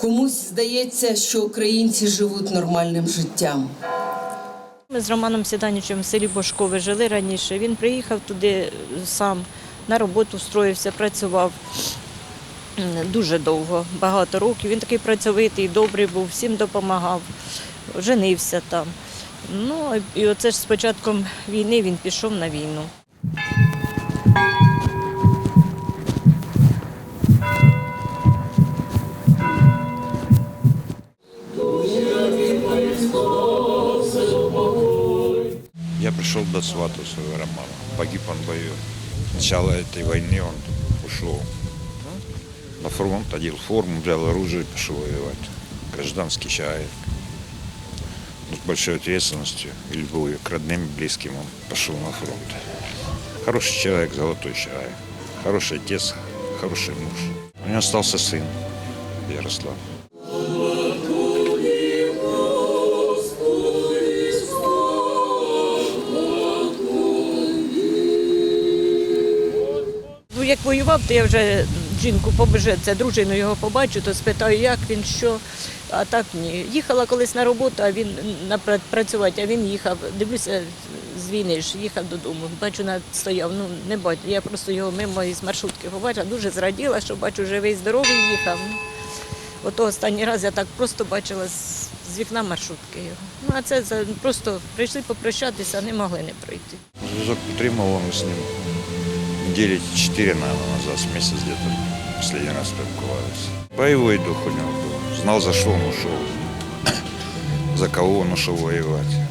Комусь здається, що українці живуть нормальним життям. Ми з Романом Сіданічем в селі Бошкове жили раніше. Він приїхав туди сам, на роботу встроївся, працював дуже довго, багато років. Він такий працьовитий, добрий був, всім допомагав, женився там. Ну і оце ж з початком війни він пішов на війну. Пришел до свата своего Романа. Погиб он в бою. С начала этой войны он ушел на фронт, одел форму, взял оружие и пошел воевать. Гражданский человек. Но с большой ответственностью и любовью к родным и близким он пошел на фронт. Хороший человек, золотой человек. Хороший отец, хороший муж. У него остался сын Ярослав. Як воював, то я вже жінку побежу, це дружину його побачу, то спитаю, як він, що. А так ні. Їхала колись на роботу, а він на працювати, а він їхав. Дивлюся, з війни ж їхав додому. Бачу, навіть стояв. Ну не бачу. Я просто його мимо із маршрутки побачила. Дуже зраділа, що бачу, живий, здоровий їхав. Ото останній раз я так просто бачила з вікна маршрутки його. Ну а це просто прийшли попрощатися, не могли не пройти. Зв'язок підтримував з ним недели 4, наверное, назад, месяц где-то последний раз спілкувалися. Боевой дух у него был. Знал, за что он ушел, за кого он ушел воевать.